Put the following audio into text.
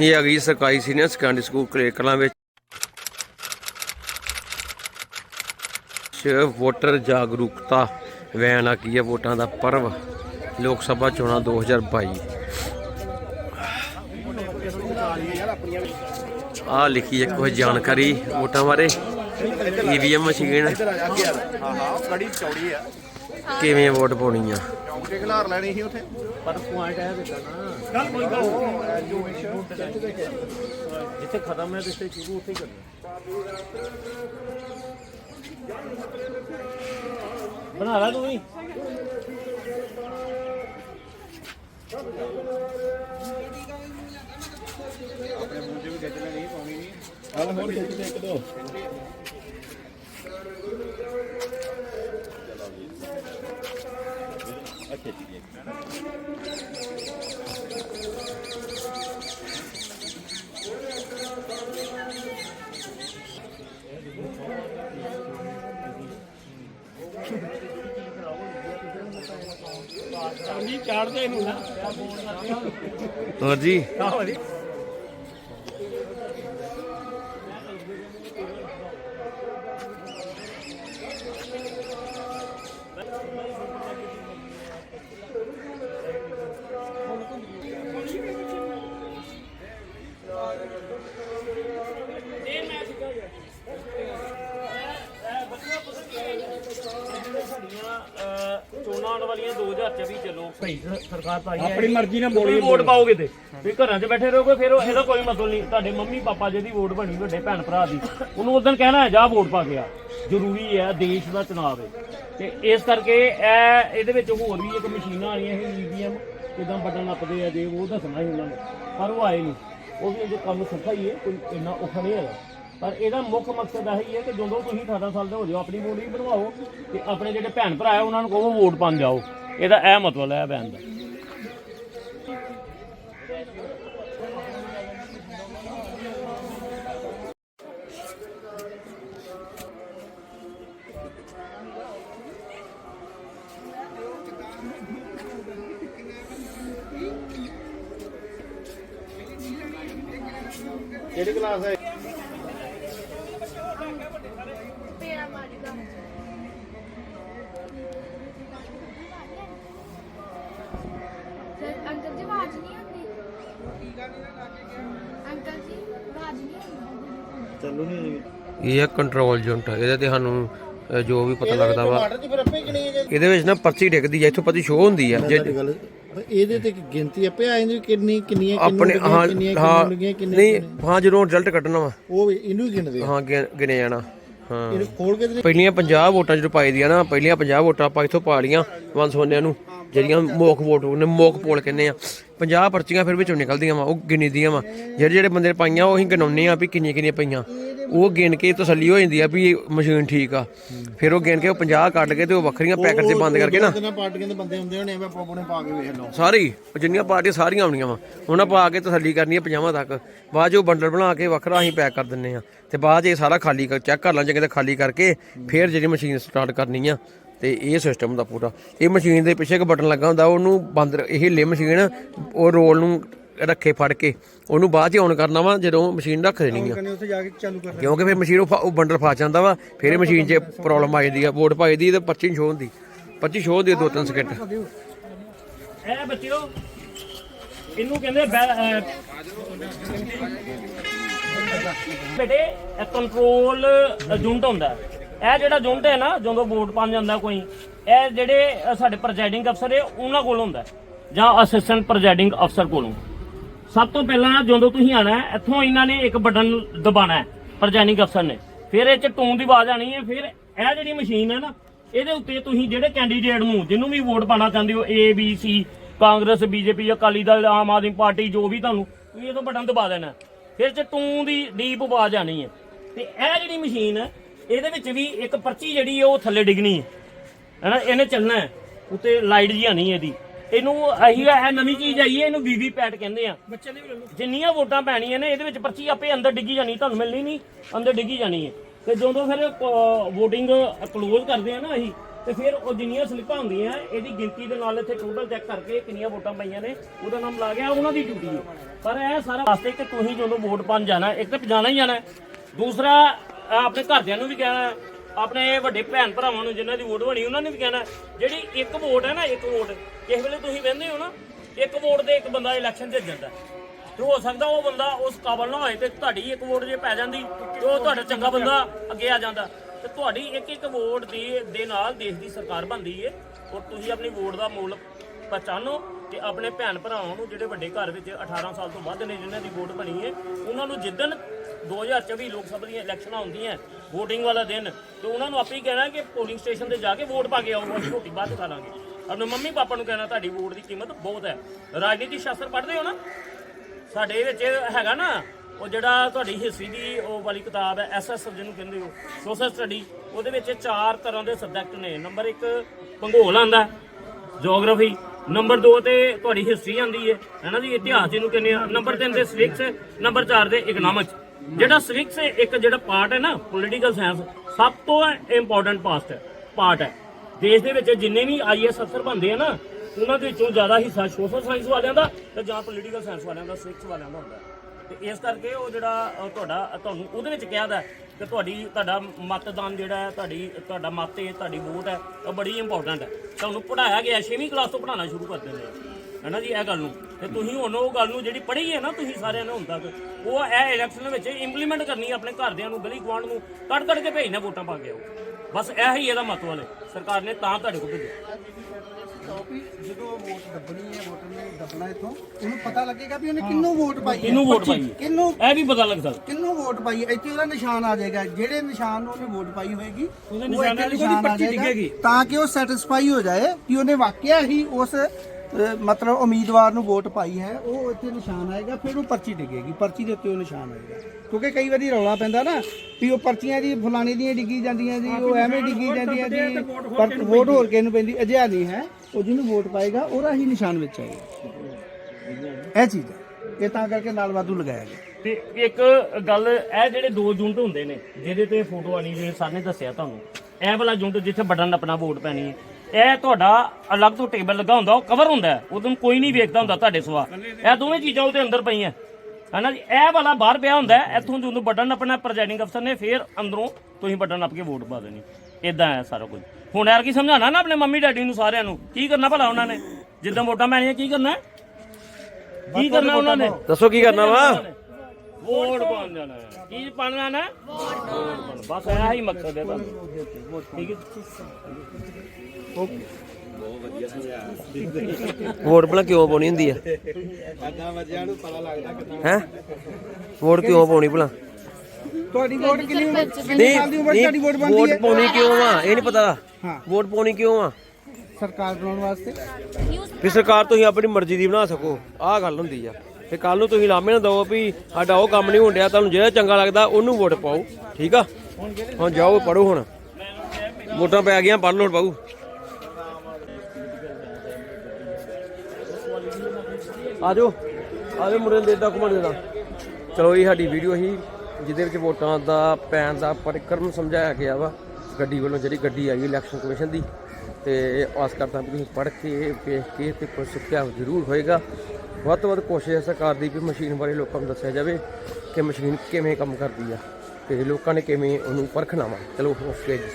ਇਹ ਆ ਗਈ ਸਰਕਾਰੀ ਸੀਨੀਅਰ ਸੈਕੰਡਰੀ ਸਕੂਲ ਕਲੇਕਲਾਂ ਵਿੱਚ। ਵੋਟਰ ਜਾਗਰੂਕਤਾ ਵੈਨ ਆ ਕੀ ਹੈ ਵੋਟਾਂ ਦਾ ਪਰਵ ਲੋਕ ਸਭਾ ਚੋਣਾਂ 2022 ਆ ਲਿਖੀ ਹੈ ਕੋਈ ਜਾਣਕਾਰੀ ਵੋਟਾਂ ਬਾਰੇ ਈਵੀਐਮ ਮਸ਼ੀਨ। ਹਾਂ ਹਾਂ ਕੜੀ ਚੌੜੀ ਆ। ਕਿਵੇਂ ਵੋਟ ਪਾਉਣੀ ਆ? ਚੌਂਕੇ ਖਿਲਾਰ ਲੈਣੀ ਸੀ ਉੱਥੇ। ਪਰ ਪੁਆਇੰਟ ਹੈ ਦਿੱਤਾ ਨਾ। ਗੱਲ ਕੋਈ ਗੱਲ ਜਿੱਥੇ ਖਤਮ ਹੈ ਜਿੱਥੇ ਸ਼ੁਰੂ ਉੱਥੇ ਹੀ ਕਰਨਾ। ਬਣਾ ਲਾ ਤੂੰ ਵੀ। ਜੀ ਚਾੜਦੇ ਇਹਨੂੰ ਨਾ ਹੋਰ ਜੀ ਆਹੋ ਜੀ। ਆਉਣ ਵਾਲੀਆਂ 2024 ਚ ਲੋਕ ਸਹੀ ਸਰਕਾਰ ਤਾਂ ਆਈ ਹੈ। ਆਪਣੀ ਮਰਜ਼ੀ ਨਾਲ ਬੋਲੀ ਵੋਟ ਪਾਓਗੇ ਤੇ। ਵੀ ਘਰਾਂ 'ਚ ਬੈਠੇ ਰਹੋਗੇ ਫਿਰ ਉਹ- ਇਹਦਾ ਕੋਈ ਮਤਲਬ ਨਹੀਂ। ਤੁਹਾਡੇ ਮੰਮੀ ਪਾਪਾ ਜਿਹਦੀ ਵੋਟ ਬਣੀ ਵੱਡੇ ਭੈਣ ਭਰਾ ਦੀ ਉਹਨੂੰ ਉਦੋਂ ਕਹਿਣਾ ਹੈ ਜਾ ਵੋਟ ਪਾ ਕੇ ਆ। ਜ਼ਰੂਰੀ ਹੈ ਦੇਸ਼ ਦਾ ਚੁਣਾਵ ਹੈ। ਤੇ ਇਸ ਕਰਕੇ ਇਹ ਇਹਦੇ ਵਿੱਚ ਹੋਰ ਵੀ ਇੱਕ ਮਸ਼ੀਨਾਂ ਆਈਆਂ ਇਹ ਈਵੀਐਮ ਕਿਦਾਂ ਬਟਨ ਨੱਪਦੇ ਆ ਜੇ ਉਹ ਦੱਸਣਾ ਹੀ ਉਹਨਾਂ ਨੇ। ਪਰ ਉਹ ਆਏ ਨਹੀਂ। ਉਹ ਵੀ ਜੋ ਕੰਮ ਸੌਖਾ ਹੀ ਹੈ ਕੋਈ ਇੰਨਾ ਔਖਾ ਨਹੀਂ ਹੈਗਾ। ਪਰ ਇਹਦਾ ਮੁੱਖ ਮਕਸਦ ਇਹ ਹੀ ਹੈ ਕਿ ਜਦੋਂ ਤੁਸੀਂ 18 ਸਾਲ ਦੇ ਹੋ ਜਾਓ, ਆਪਣੀ ਵੋਟ ਵੀ ਬਣਵਾਓ ਤੇ ਆਪਣੇ ਜਿਹੜੇ ਭੈਣ ਭਰਾ ਹੈ, ਉਹਨਾਂ ਨੂੰ ਕਹੋ ਵੋਟ ਪਾਉਣ ਜਾਓ। ਇਹਦਾ ਇਹ ਮਤਲਬ ਹੈ ਬੈਨ ਦਾ। ਕਿਹੜੀ ਕਲਾਸ ਹੈ ਪੇੜਾ ਮਾਰੀਦਾ ਸਰ ਅੰਕਲ ਜੀ ਆਵਾਜ਼ ਨਹੀਂ ਆਉਂਦੀ ਅੰਕਲ ਜੀ ਆਵਾਜ਼ ਨਹੀਂ ਆਉਂਦੀ ਚੱਲੂ ਨਹੀਂ ਇਹ ਆ ਕੰਟਰੋਲ ਯੂਨਿਟ ਇਹਦੇ ਤੇ ਸਾਨੂੰ ਅ, ਜੋ ਵੀ ਪਤਾ ਲੱਗਦਾ ਵਾ। ਟਮਾਟਰ ਦੀ ਫਿਰ ਆਪੇ ਕਿਣੀ ਹੈ ਇਹਦੇ ਵਿੱਚ ਨਾ ਪਰਚੀ ਡਿੱਗਦੀ ਆ ਇੱਥੋਂ ਪਤੀ ਸ਼ੋ ਹੁੰਦੀ ਆ। ਜੇ ਗੱਲ ਇਹਦੇ ਤੇ ਗਿਣਤੀ ਆਪੇ ਆ ਜਾਂਦੀ ਕਿੰਨੀ ਕਿੰਨੀਆਂ ਆਪਣੇ ਕਿੰਨੀਆਂ ਹਾਂ ਕਿੰਨੀਆਂ ਹਾਂ ਕਿੰਨੀਆਂ ਕਿੰਨੀਆਂ ਨਹੀਂ ਹਾਂ ਜਦੋਂ ਰਿਜ਼ਲਟ ਕੱਢਣਾ ਵਾ। ਉਹ ਵੀ ਇਹਨੂੰ ਹੀ ਗਿਣਦੇ ਆ। ਹਾਂ ਗਿਣ- ਗਿਣਿਆ ਜਾਣਾ। ਹਾਂ। ਇਹਨੂੰ ਖੋਲ ਕੇ ਤੇ ਪਹਿਲੀਆਂ 50 ਵੋਟਾਂ ਜਦੋਂ ਪਾਈ ਦੀਆਂ ਨਾ ਪਹਿਲੀਆਂ 50 ਵੋਟਾਂ ਆਪਾਂ ਇੱਥੋਂ ਪਾ ਲੀਆਂ ਵੰਸ ਸੋਨਿਆਂ ਨੂੰ। ਜਿਹੜੀਆਂ ਮੋਕ ਵੋਟ ਉਹਨੇ ਮੋਕ ਪੋਲ ਕਹਿੰਦੇ ਆ। 50 ਪਰਚੀਆਂ ਫਿਰ ਵਿੱਚੋਂ ਨਿਕਲਦੀਆਂ ਵਾ ਉਹ ਗਿਣੀ ਦੀਆਂ ਵਾ। ਜਿਹੜੇ ਜਿਹੜੇ ਬੰਦੇ ਨੇ ਪਾਈਆਂ ਉਹ ਅਸੀਂ ਗਿਣਾਉਂਦੇ ਆ ਵੀ ਕਿੰਨੀਆਂ ਕਿੰਨੀਆਂ ਪਈਆਂ। ਉਹ ਗਿਣ ਕੇ ਤਸੱਲੀ ਹੋ ਜਾਂਦੀ ਆ ਵੀ ਇਹ ਮਸ਼ੀਨ ਠੀਕ ਆ। ਫਿਰ ਉਹ ਗਿਣ ਕੇ ਉਹ 50 ਕੱਢ ਕੇ ਤੇ ਉਹ ਵੱਖਰੀਆਂ ਪੈਕਟ 'ਚ ਬੰਦ ਕਰਕੇ ਨਾ ਨਾ ਪਾਰਟੀਆਂ ਦੇ ਬੰਦੇ ਹੁੰਦੇ ਹੋਣੇ ਆ ਆਪਾਂ ਆਪਣੇ ਪਾ ਕੇ ਵੇਖ ਲਓ। ਸਾਰੇ ਉਹ ਜਿੰਨੀਆਂ ਪਾਰਟੀਆਂ ਸਾਰੀਆਂ ਆਉਣੀਆਂ ਵਾ। ਉਹਨਾਂ ਪਾ ਕੇ ਤਸੱਲੀ ਕਰਨੀ ਆ 50 ਤੱਕ। ਬਾਅਦ ਉਹ ਬੰਡਲ ਬਣਾ ਕੇ ਵੱਖਰਾ ਅਸੀਂ ਪੈਕ ਕਰ ਦਿੰਨੇ ਆ। ਤੇ ਬਾਅਦ ਇਹ ਸਾਰਾ ਖਾਲੀ ਚੈੱਕ ਕਰ ਲਾਂ ਜੇ ਕਿਤੇ ਖਾਲੀ ਕਰਕੇ ਫਿਰ ਜਿਹੜੀ ਮਸ਼ੀਨ ਸਟਾਰਟ ਕਰਨੀ ਆ। ਤੇ ਇਹ ਸਿਸਟਮ ਦਾ ਪੂਰਾ। ਇਹ ਮਸ਼ੀਨ ਦੇ ਪਿੱਛੇ ਇੱਕ ਬਟਨ ਲੱਗਾ ਹੁੰਦਾ ਉਹਨੂੰ ਬੰਦ ਇਹ ਲੈ ਮਸ਼ੀਨ ਉਹ ਰੋਲ ਨੂੰ ਰੱਖੇ ਫੜ ਕੇ ਉਹਨੂੰ ਬਾਅਦ 'ਚ ਔਨ ਕਰਨਾ ਵਾ ਜਦੋਂ ਮਸ਼ੀਨ ਰੱਖ ਦੇਣੀ ਆ। ਉੱਥੇ ਜਾ ਕੇ ਚਾਲੂ ਕਰ ਕਿਉਂਕਿ ਫਿਰ ਮਸ਼ੀਨ ਉਹ ਬੰਡਲ ਫਸ ਜਾਂਦਾ ਵਾ ਫਿਰ ਮਸ਼ੀਨ 'ਚ ਪ੍ਰੋਬਲਮ ਆ ਜਾਂਦੀ ਆ ਵੋਟ ਪਾਈ ਦੀ ਤੇ ਪਰਚੀ ਨੀ ਸ਼ੋ ਹੁੰਦੀ। ਪਰਚੀ ਸ਼ੋ ਹੁੰਦੀ ਆ ਦੋ ਤਿੰਨ ਸਕਿੰਟ ਇਹ ਬੱਚਿਓ ਇਹਨੂੰ ਕਹਿੰਦੇ ਬੇਟੇ ਇਹ ਕੰਟਰੋਲ ਯੂਨਿਟ ਹੁੰਦਾ। ਹੈ। ਇਹ ਜਿਹੜਾ ਯੂਨਿਟ ਹੈ ਨਾ ਜਦੋਂ ਵੋਟ ਪਾਉਣ ਜਾਂਦਾ ਕੋਈ ਇਹ ਜਿਹੜੇ ਅਹ ਸਾਡੇ ਪ੍ਰੈਜ਼ਾਈਡਿੰਗ ਅਫਸਰ ਹੈ ਉਹਨਾਂ ਕੋਲ ਹੁੰਦਾ ਹੈ, ਜਾਂ ਅਸਿਸਟੈਂਟ ਪ੍ਰੈਜ਼ਾਈਡਿੰਗ ਅਫਸਰ ਕੋਲੋਂ। ਸਭ ਤੋਂ ਪਹਿਲਾਂ ਜਦੋਂ ਤੁਸੀਂ ਆਣਾ ਹੈ ਇੱਥੋਂ ਇਹਨਾਂ ਨੇ ਇੱਕ ਬਟਨ ਦਬਾਣਾ ਹੈ ਪ੍ਰੈਜ਼ਾਈਡਿੰਗ ਅਫਸਰ ਨੇ। ਫਿਰ ਇਹ ਚ ਟੂਨ ਦੀ ਆਵਾਜ਼ ਆਣੀ ਹੈ ਫਿਰ ਇਹ ਜਿਹੜੀ ਮਸ਼ੀਨ ਹੈ ਨਾ ਇਹਦੇ ਉੱਤੇ ਤੁਸੀਂ ਜਿਹੜੇ ਕੈਂਡੀਡੇਟ ਨੂੰ ਜਿਹਨੂੰ ਵੀ ਵੋਟ ਪਾਣਾ ਚਾਹੁੰਦੇ ਹੋ A B C Congress BJP Akali Dal Aam Aadmi party ਜੋ ਵੀ ਤੁਹਾਨੂੰ ਤੁਸੀਂ ਇਹ ਤੋਂ ਬਟਨ ਦਬਾ ਦੇਣਾ ਹੈ। ਫਿਰ ਚ ਟੂਨ ਦੀ ਡੀਪ ਆਵਾਜ਼ ਆਣੀ ਹੈ। ਤੇ ਇਹ ਜਿਹੜੀ ਮਸ਼ੀਨ ਹੈ ਇਹਦੇ ਵਿੱਚ ਵੀ ਇੱਕ ਪਰਚੀ ਜਿਹੜੀ ਹੈ ਉਹ ਥੱਲੇ ਡਿੱਗਣੀ ਹੈ ਹੈਨਾ ਇਹਨੇ ਚੱਲਣਾ ਹੈ। ਉੱਤੇ ਲਾਈਟ ਜੀ ਆਣੀ ਇਹਦੀ। ਇਹਨੂੰ ਅਹੀ ਇਹ ਨਵੀਂ ਚੀਜ਼ ਆਈ ਹੈ ਇਹਨੂੰ ਵੀਵੀ ਪੈਟ ਕਹਿੰਦੇ ਆ। ਬੱਚੇ ਨੇ ਜਿੰਨੀਆਂ ਵੋਟਾਂ ਪੈਣੀਆਂ ਨੇ ਇਹਦੇ ਵਿੱਚ ਪਰਚੀ ਆਪੇ ਅੰਦਰ ਡਿੱਗੀ ਜਾਣੀ ਤੁਹਾਨੂੰ ਮਿਲਣੀ ਨਹੀਂ ਅੰਦਰ ਡਿੱਗੀ ਜਾਣੀ ਹੈ। ਤੇ ਜਦੋਂ ਫਿਰ VOTING ਕਲੋਜ਼ ਕਰਦੇ ਆ ਨਾ ਅਸੀਂ ਤੇ ਫਿਰ ਉਹ ਜਿੰਨੀਆਂ ਸਲਿੱਪਾਂ ਹੁੰਦੀਆਂ ਇਹਦੀ ਗਿਣਤੀ ਦੇ ਨਾਲ ਇੱਥੇ ਟੋਟਲ ਚੈੱਕ ਕਰਕੇ ਕਿੰਨੀਆਂ ਵੋਟਾਂ ਪਈਆਂ ਨੇ ਉਹਦਾ ਨਾਮ ਲਾ ਗਿਆ ਉਹਨਾਂ ਦੀ ਡਿਊਟੀ ਹੈ। ਪਰ ਇਹ ਸਾਰਾ ਵਾਸਤੇ ਕਿ ਤੁਸੀਂ ਜਦੋਂ ਵੋਟ ਪਾਉਣ ਜਾਣਾ ਇੱਕ ਤਾਂ ਜਾਣਾ ਹੀ ਜਾਣਾ ਹੈ। ਦੂਸਰਾ ਆਪਣੇ ਘਰਦਿਆਂ ਨੂੰ ਵੀ ਕਹਿਣਾ, ਆਪਣੇ ਵੱਡੇ ਭੈਣ ਭਰਾਵਾਂ ਨੂੰ ਜਿਨ੍ਹਾਂ ਦੀ ਵੋਟ ਬਣੀ, ਉਹਨਾਂ ਨੂੰ ਵੀ ਕਹਿਣਾ, ਜਿਹੜੀ ਇੱਕ ਵੋਟ ਹੈ ਨਾ, ਇੱਕ ਵੋਟ ਕਿਸੇ ਵੇਲੇ ਤੁਸੀਂ ਵਹਿੰਦੇ ਹੋ ਨਾ, ਇੱਕ ਵੋਟ ਦੇ ਇੱਕ ਬੰਦਾ ਇਲੈਕਸ਼ਨ ਤੇ ਜਾਂਦਾ ਹੈ। ਤੇ ਹੋ ਸਕਦਾ ਉਹ ਬੰਦਾ ਉਸ ਕਾਬਲ ਨਾ ਹੋਏ ਤੇ ਤੁਹਾਡੀ ਇੱਕ ਵੋਟ ਜੇ ਪੈ ਜਾਂਦੀ, ਤੇ ਉਹ ਤੁਹਾਡਾ ਚੰਗਾ ਬੰਦਾ ਅੱਗੇ ਆ ਜਾਂਦਾ ਤੇ ਤੁਹਾਡੀ ਇੱਕ ਇੱਕ ਵੋਟ ਦੀ, ਦੇ ਨਾਲ ਦੇਸ਼ ਦੀ ਸਰਕਾਰ ਬਣਦੀ ਏ, ਔਰ ਤੁਸੀਂ ਆਪਣੀ ਵੋਟ ਦਾ ਮੁੱਲ ਪਛਾਣੋ ਤੇ ਆਪਣੇ ਭੈਣ ਭਰਾਵਾਂ ਨੂੰ, ਜਿਹੜੇ ਵੱਡੇ ਘਰ ਵਿੱਚ 18 ਸਾਲ ਤੋਂ ਵੱਧ ਨੇ, ਜਿਨ੍ਹਾਂ ਦੀ ਵੋਟ ਬਣੀ ਏ, ਉਹਨਾਂ ਨੂੰ ਜਿੱਦਣ 2024 ਲੋਕ ਸਭਾ ਦੀਆਂ ਇਲੈਕਸ਼ਨਾਂ ਹੁੰਦੀਆਂ, VOTING ਵਾਲਾ ਦਿਨ, ਤੇ ਉਹਨਾਂ ਨੂੰ ਆਪੇ ਹੀ ਕਹਿਣਾ ਕਿ ਪੋਲਿੰਗ ਸਟੇਸ਼ਨ ਤੇ ਜਾ ਕੇ ਵੋਟ ਪਾ ਕੇ ਆਓ, ਅਸੀਂ ਰੋਟੀ ਬਾਅਦ 'ਚ ਖਾ ਲਾਂਗੇ। ਆਪਣੇ ਮੰਮੀ ਪਾਪਾ ਨੂੰ ਕਹਿਣਾ, ਤੁਹਾਡੀ ਵੋਟ ਦੀ ਕੀਮਤ ਬਹੁਤ ਹੈ। ਰਾਜਨੀਤੀ ਸ਼ਾਸਤਰ ਪੜ੍ਹਦੇ ਹੋ ਨਾ? ਸਾਡੇ ਵਿੱਚ ਹੈਗਾ ਨਾ, ਉਹ ਜਿਹੜਾ ਤੁਹਾਡੀ ਹਿਸਟਰੀ ਦੀ ਉਹ ਵਾਲੀ ਕਿਤਾਬ ਹੈ ਐਸਐਸ ਜਿਹਨੂੰ ਕਹਿੰਦੇ ਹੋ ਸੋਸ਼ਲ ਸਟੱਡੀ ਉਹਦੇ ਵਿੱਚ ਚਾਰ ਤਰ੍ਹਾਂ ਦੇ ਸਬਜੈਕਟ ਨੇ। ਨੰਬਰ 1 ਭੂਗੋਲ ਆਂਦਾ ਜੀਓਗ੍ਰਾਫੀ ਨੰਬਰ 2 ਤੇ ਤੁਹਾਡੀ ਹਿਸਟਰੀ ਆਂਦੀ ਹੈ। ਹੈਨਾ ਜੀ, ਇਤਿਹਾਸ ਜਿਹਨੂੰ ਕਹਿੰਦੇ ਆ। ਨੰਬਰ 3 ਤੇ ਸਿਵਿਕਸ ਨੰਬਰ 4 ਤੇ ਇਕਨੋਮਿਕਸ ਜਿਹੜਾ ਸਿਵਿਕਸ ਇੱਕ ਜਿਹੜਾ ਪਾਰਟ ਹੈ ਨਾ ਪੋਲੀਟੀਕਲ ਸਾਇੰਸ ਸਭ ਤੋਂ ਇੰਪੋਰਟੈਂਟ ਪਾਸਟ ਹੈ ਪਾਰਟ ਹੈ। ਦੇਸ਼ ਦੇ ਵਿੱਚ ਜਿੰਨੇ ਵੀ ਆਈਐਸ ਅਫਸਰ ਬਣਦੇ ਆ ਨਾ, ਉਹਨਾਂ ਦੇ ਵਿੱਚੋਂ ਜ਼ਿਆਦਾ ਹਿੱਸਾ ਸੋਸ਼ਲ ਸਾਇੰਸ ਵਾਲਿਆਂ ਦਾ ਤੇ ਜਾਂ ਪੋਲੀਟੀਕਲ ਸਾਇੰਸ ਵਾਲਿਆਂ ਦਾ ਸਿਵਿਕਸ ਵਾਲਿਆਂ ਦਾ ਹੁੰਦਾ ਹੈ। ਤੇ ਇਸ ਕਰਕੇ ਉਹ ਜਿਹੜਾ ਤੁਹਾਡਾ ਤੁਹਾਨੂੰ ਉਹਦੇ ਵਿੱਚ ਕਿਹਾ ਦਾ ਕਿ ਤੁਹਾਡੀ, ਤੁਹਾਡਾ ਮਤਦਾਨ ਜਿਹੜਾ ਹੈ, ਤੁਹਾਡੀ, ਤੁਹਾਡਾ ਮਤ ਹੈ, ਤੁਹਾਡੀ ਵੋਟ ਹੈ, ਉਹ ਬੜੀ ਇੰਪੋਰਟੈਂਟ ਹੈ। ਤੁਹਾਨੂੰ ਪੜਾਇਆ ਗਿਆ 6ਵੀਂ ਕਲਾਸ ਤੋਂ ਪੜਾਉਣਾ ਸ਼ੁਰੂ ਕਰ ਦਿੰਦੇ ਆ। ਹੈਨਾ ਜੀ, ਇਹ ਗੱਲ ਨੂੰ। ਤੇ ਤੁਸੀਂ ਹੁਣ ਉਹ ਗੱਲ ਨੂੰ ਜਿਹੜੀ ਪੜ੍ਹੀ ਹੈ ਨਾ ਤੁਸੀਂ ਸਾਰਿਆਂ ਨੇ ਤੱਕ ਉਹ ਇਹ ਇਲੈਕਸ਼ਨ ਵਿੱਚ ਇੰਪਲੀਮੈਂਟ ਕਰਨੀ ਹੈ ਆਪਣੇ ਘਰਦਿਆਂ ਨੂੰ ਗਲੀ ਗੁਆਂਢ ਨੂੰ ਕੱਢ ਕੱਢ ਕੇ ਭੇਜਣਾ ਵੋਟਾਂ ਪਾ ਕੇ ਆਓ। ਬਸ ਇਹ ਹੀ ਇਹਦਾ ਮਤਲਬ ਹੈ ਸਰਕਾਰ ਨੇ ਤਾਂ ਤੁਹਾਡੇ ਕੋਲ ਭੇਜਿਆ। ਜਦੋਂ ਵੋਟ ਦੱਬਣੀ ਹੈ ਵੋਟਰ ਨੇ ਦੱਬਣਾ ਇਥੋਂ ਉਹਨੂੰ ਪਤਾ ਲੱਗੇਗਾ ਵੀ ਉਹਨੇ ਕਿੰਨੂੰ ਵੋਟ ਪਾਈ ਹੈ। ਕਿਹਨੂੰ ਵੋਟ ਪਾਈ ਹੈ? ਕਿੰਨੂੰ ਇਹ ਵੀ ਪਤਾ ਲੱਗ ਸਕਦਾ। ਕਿੰਨੂੰ ਵੋਟ ਪਾਈ ਹੈ? ਇੱਥੇ ਉਹਦਾ ਨਿਸ਼ਾਨ ਆ ਜਾਏਗਾ। ਜਿਹੜੇ ਨਿਸ਼ਾਨ ਨੂੰ ਉਹਨੇ ਵੋਟ ਪਾਈ ਹੋਏਗੀ ਉਹਦੇ ਉਹ ਨਿਸ਼ਾਨ ਇੱਥੇ ਵਾਲੀ ਨਿਸ਼ਾਨ ਉਹਦੀ ਆ ਪਰਚੀ ਜਾਏਗਾ, ਦਿਖੇਗੀ। ਤਾਂ ਕਿ ਉਹ ਸੈਟੀਸਫਾਈ ਹੋ ਜਾਏ ਕਿ ਉਹਨੇ ਵਾਕਿਆ ਹੀ ਉਸ ਮਤਲਬ ਉਮੀਦਵਾਰ ਨੂੰ ਵੋਟ ਪਾਈ ਹੈ, ਉਹ ਇੱਥੇ ਨਿਸ਼ਾਨ ਆਏਗਾ, ਫਿਰ ਉਹ ਪਰਚੀ ਡਿੱਗੇਗੀ, ਪਰਚੀ ਦੇ ਉੱਤੇ ਉਹ ਨਿਸ਼ਾਨ ਆਏਗਾ। ਕਿਉਂਕਿ ਕਈ ਵਾਰੀ ਰੌਲਾ ਪੈਂਦਾ ਨਾ, ਵੀ ਉਹ ਪਰਚੀਆਂ ਦੀ, ਫਲਾਣੇ ਦੀਆਂ ਡਿੱਗੀ ਜਾਂਦੀਆਂ ਜੀ, ਉਹ ਐਵੇਂ ਡਿੱਗੀ ਜਾਂਦੀਆਂ ਜੀ, ਪਰ ਵੋਟ ਹੋਰ ਕਿਸੇ ਨੂੰ ਪੈਂਦੀ, ਅਜਿਹਾ ਨਹੀਂ ਹੈ, ਉਹ ਜਿਹਨੂੰ ਵੋਟ ਪਾਏਗਾ, ਉਹਦਾ ਹੀ ਨਿਸ਼ਾਨ ਵਿੱਚ ਆਏਗਾ। ਇਹ ਚੀਜ਼ ਹੈ। ਇਹ ਤਾਂ ਕਰਕੇ ਨਾਲ ਵਾਧੂ ਲਗਾਇਆ ਗਿਆ। ਤੇ ਇੱਕ ਗੱਲ, ਇਹ ਜਿਹੜੇ ਦੋ ਯੂਨਿਟ ਹੁੰਦੇ ਨੇ, ਜਿਹਦੇ ਤੇ ਫੋਟੋ ਆਣੀ ਜਿਵੇਂ ਸਰ ਨੇ ਦੱਸਿਆ ਤੁਹਾਨੂੰ, ਇਹ ਵਾਲਾ ਯੂਨਿਟ ਜਿੱਥੇ ਬਟਨ ਆਪਣਾ ਵੋਟ ਪੈਣੀ ਹੈ ਇਹ ਤੁਹਾਡਾ ਅਲੱਗ ਤੋਂ ਟੇਬਲ ਲੱਗਾ ਹੁੰਦਾ ਉਹ ਕਵਰ ਹੁੰਦਾ ਉਦੋਂ ਕੋਈ ਨਹੀਂ ਵੇਖਦਾ ਹੁੰਦਾ ਤੁਹਾਡੇ ਸਵਾ ਇਹ ਦੋਵੇਂ ਚੀਜ਼ਾਂ ਉਹਦੇ ਅੰਦਰ ਪਈਆਂ। ਹਨਾ ਜੀ? ਇਹ ਵਾਲਾ ਬਾਹਰ ਪਿਆ ਹੁੰਦਾ ਇੱਥੋਂ ਜਦੋਂ ਬਟਨ ਆਪਣਾ ਪ੍ਰੈਜ਼ਾਈਡਿੰਗ ਅਫਸਰ ਨੇ ਫੇਰ ਅੰਦਰੋਂ ਤੁਸੀਂ ਬਟਨ ਨੱਪ ਕੇ ਵੋਟ ਪਾ ਦੇਣੀ। ਇਦਾਂ ਹੈ ਸਾਰਾ ਕੁਝ। ਹੁਣ ਯਾਰ ਕੀ ਸਮਝਾਣਾ ਨਾ ਆਪਣੇ ਮੰਮੀ ਡੈਡੀ ਨੂੰ ਸਾਰਿਆਂ ਨੂੰ ਕੀ ਕਰਨਾ ਭਲਾ ਉਹਨਾਂ ਨੇ? ਜਿੱਦਾਂ ਵੋਟਾਂ ਪੈਣੀਆਂ ਕੀ ਕਰਨਾ? ਕੀ ਕਰਨਾ ਉਹਨਾਂ ਨੇ? ਦੱਸੋ ਕੀ ਕਰਨਾ ਵਾ? ਵੋਟ ਪਾਉਣ ਜਾਣਾ ਕੀ ਪਾਣਾ ਨਾ ਵੋਟ ਪਾਉਣ। ਬਸ ਇਹ ਹੀ ਮਕਸਦ ਹੈ ਤੁਹਾਨੂੰ ਠੀਕ ਹੈ ਵੋਟ ਭਲਾ ਕਿਉਂ ਪਾਉਣੀ ਹੁੰਦੀ ਆ? ਹੈ? ਵੋਟ ਕਿਉਂ ਪਾਉਣੀ ਭਲਾ? ਤੁਹਾਡੀ ਵੋਟ ਕਿੰਨੀ ਉਮਰ ਕਿੰਨੀ ਨਹੀਂ ਸਾਲ ਦੀ ਉਮਰ ਤੁਹਾਡੀ ਵੋਟ ਬਣਦੀ ਵੋਟ ਹੈ? ਪਾਉਣੀ ਕਿਉਂ ਆ? ਇਹ ਨਹੀਂ ਪਤਾ। ਹਾਂ। ਵੋਟ ਪਾਉਣੀ ਕਿਉਂ ਆ? ਸਰਕਾਰ ਬਣਾਉਣ ਵਾਸਤੇ? ਵੀ ਸਰਕਾਰ ਤੁਸੀਂ ਆਪਣੀ ਮਰਜ਼ੀ ਦੀ ਬਣਾ ਸਕੋ। ਆਹ ਗੱਲ ਹੁੰਦੀ ਆ। ਤੇ ਕੱਲ ਨੂੰ ਤੁਸੀਂ ਲਾਮੇ ਨਾ ਦਿਓ ਵੀ ਸਾਡਾ ਉਹ ਕੰਮ ਨਹੀਂ ਹੋਣ ਡਿਆ ਤੁਹਾਨੂੰ ਜਿਹੜਾ ਚੰਗਾ ਲੱਗਦਾ ਉਹਨੂੰ ਵੋਟ ਪਾਓ। ਠੀਕ ਆ? ਹੁਣ ਜਾਓ ਪੜੋ ਹੁਣ। ਵੋਟਾਂ ਪੈ ਗਈਆਂ ਪੜ ਲਓ ਬਾਬੂ ਆਜੋ ਆਜੋ ਮੁੰਡੇ ਨੂੰ ਦੇ ਡਾਕੂਮੈਂਟ ਦੇ ਦਾਂ ਚਲੋ ਇਹ ਸਾਡੀ ਵੀਡੀਓ ਸੀ, ਜਿਹਦੇ ਵਿੱਚ ਵੋਟਾਂ ਦਾ ਪੈਣ ਦਾ ਪ੍ਰਕਰਮ ਸਮਝਾਇਆ ਗਿਆ ਵਾ। ਗੱਡੀ ਵੱਲੋਂ ਜਿਹੜੀ ਗੱਡੀ ਆਈ ਇਲੈਕਸ਼ਨ ਕਮਿਸ਼ਨ ਦੀ, ਤੇ ਆਸ ਕਰਦਾ ਵੀ ਤੁਸੀਂ ਪੜ੍ਹ ਕੇ, ਵੇਖ ਕੇ ਤੇ ਕੁਝ ਸਿੱਖਿਆ ਜ਼ਰੂਰ ਹੋਏਗਾ। ਵੱਧ ਤੋਂ ਵੱਧ ਕੋਸ਼ਿਸ਼ ਹੈ ਸਰਕਾਰ ਦੀ ਵੀ ਮਸ਼ੀਨ ਬਾਰੇ ਲੋਕਾਂ ਨੂੰ ਦੱਸਿਆ ਜਾਵੇ ਕਿ ਮਸ਼ੀਨ ਕਿਵੇਂ ਕੰਮ ਕਰਦੀ ਆ, ਤੇ ਲੋਕਾਂ ਨੇ ਕਿਵੇਂ ਉਹਨੂੰ ਪਰਖਣਾ ਵਾ। ਚਲੋ, ਓਕੇ ਜੀ।